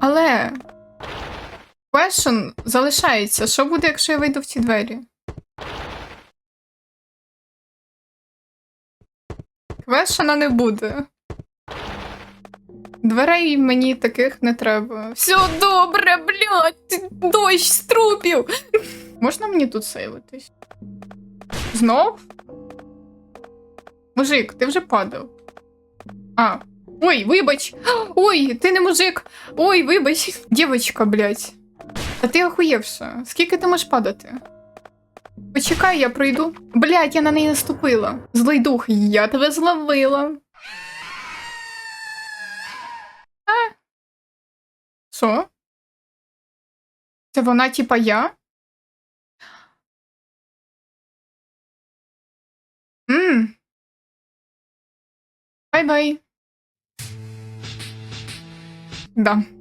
Але. Question залишається. Що буде, якщо я вийду в ці двері? Квешена не буде. Дверей мені таких не треба. Все добре, блядь! Дощ з трупів! Можна мені тут сейвитись? Знов? Мужик, ти вже падав. А. Ой, вибач! Ой, ти не мужик! Ой, вибач! Дівочка, блядь. А ти охуєвша. Скільки ти можеш падати? Почекай, я пройду. Блядь, я на неї наступила. Злий дух, я тебе зловила. А? Що? Це вона, типа, я? Мм. Бай-бай. Да.